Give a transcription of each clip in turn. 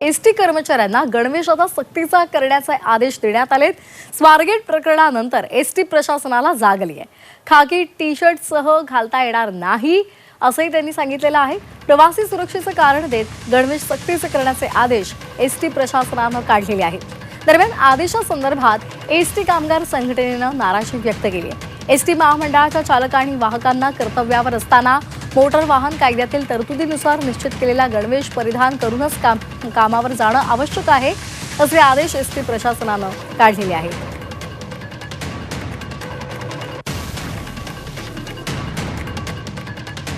S T कर्मचाऱ्यांना गणवेश आता सक्तीचा करण्याचे आदेश देण्यात आलेत. स्वारगेट प्रकरणानंतर एस टी प्रशासनाला जाग आली आहे खाकी टी शर्टसह घालता येणार नाही असंही त्यांनी सांगितलेलं आहे. प्रवासी सुरक्षेचं कारण देत गणवेश सक्तीचे करण्याचे आदेश एस टी प्रशासनानं काढलेले आहेत. दरम्यान आदेशासंदर्भात एस टी कामगार संघटनेनं नाराजी व्यक्त केली आहे. एस टी महामंडळाच्या चालक आणि वाहकांना कर्तव्यावर असताना मोटर वाहन कायद्यातील तरतुदीनुसार निश्चित केलेला गणवेश परिधान करूनच काम कामावर जाणं आवश्यक आहे असे आदेश एस टी प्रशासनानं काढलेले आहेत.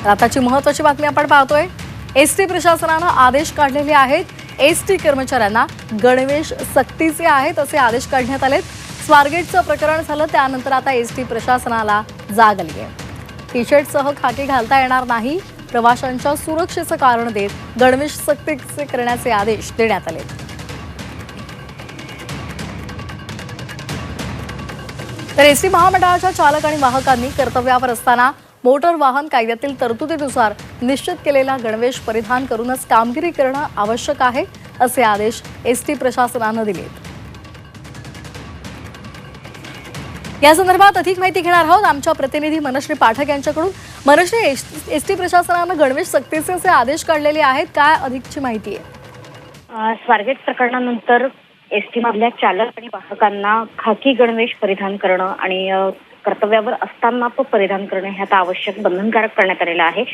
आताची महत्वाची बातमी आपण पाहतोय. एस टी प्रशासनानं आदेश काढलेले आहेत. एस टी कर्मचाऱ्यांना गणवेश सक्तीचे आहेत असे आदेश काढण्यात आलेत. स्वारगेटचं प्रकरण झालं त्यानंतर आता एस टी प्रशासनाला जाग आली आहे टी शर्टसह खाकी घालता येणार नाही. प्रवाशांच्या सुरक्षेचं कारण देत गणवेश सक्तीचे करण्याचे आदेश देण्यात आले. तर एसी महामंडळाच्या चालक आणि वाहकांनी कर्तव्यावर असताना मोटर वाहन कायद्यातील तरतुदीनुसार निश्चित केलेला गणवेश परिधान करूनच कामगिरी करणं आवश्यक आहे असे आदेश एस टी प्रशासनानं दिलेत. या संदर्भात अधिक माहिती घेणार आहोत आमच्या प्रतिनिधी मनश्री पाठक यांच्याकडून. मनश्री एस टी प्रशासनानं गणवेश सक्तीचे असे आदेश काढलेले आहेत काय अधिकची माहिती आहे? स्वारगेट प्रकरणानंतर एस टी मधल्या चालक आणि वाहकांना खाकी गणवेश परिधान करणं आणि कर्तव्यावर असताना तो परिधान करणं हे आता आवश्यक बंधनकारक करण्यात आलेलं आहे.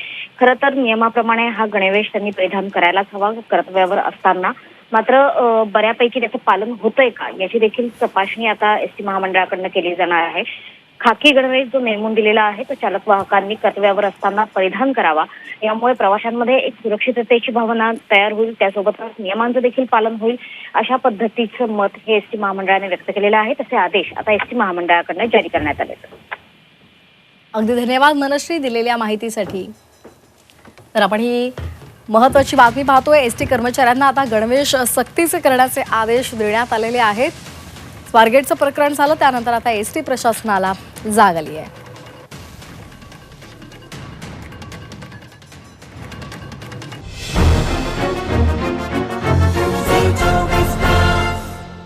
खरं तर नियमाप्रमाणे हा गणवेश त्यांनी परिधान करायलाच हवा कर्तव्यावर असताना. मात्र बऱ्यापैकी त्याचं पालन होतंय का? याची देखील तपासणी आता एस टी महामंडळाकडनं केली जाणार आहे. खाकी गणवेश जो नेमून दिलेला आहे तो चालक वाहकांनी कर्तव्यावर असताना परिधान करावा. यामुळे प्रवाशांमध्ये एक सुरक्षिततेची भावना तयार होईल त्यासोबतच नियमांचं देखील पालन होईल अशा पद्धतीचं मत हे एस टी महामंडळाने व्यक्त केलेलं आहे. तसे आदेश आता एस टी महामंडळाकडनं जारी करण्यात आले अगदी धन्यवाद मनश्री दिलेल्या माहितीसाठी. तर आपण ही महत्वाची बातमी पाहतोय. एस टी कर्मचाऱ्यांना आता गणवेश सक्तीचे करण्याचे आदेश देण्यात आलेले आहेत. स्वारगेटचं प्रकरण झालं त्यानंतर आता एस टी प्रशासनाला जाग आली आहे.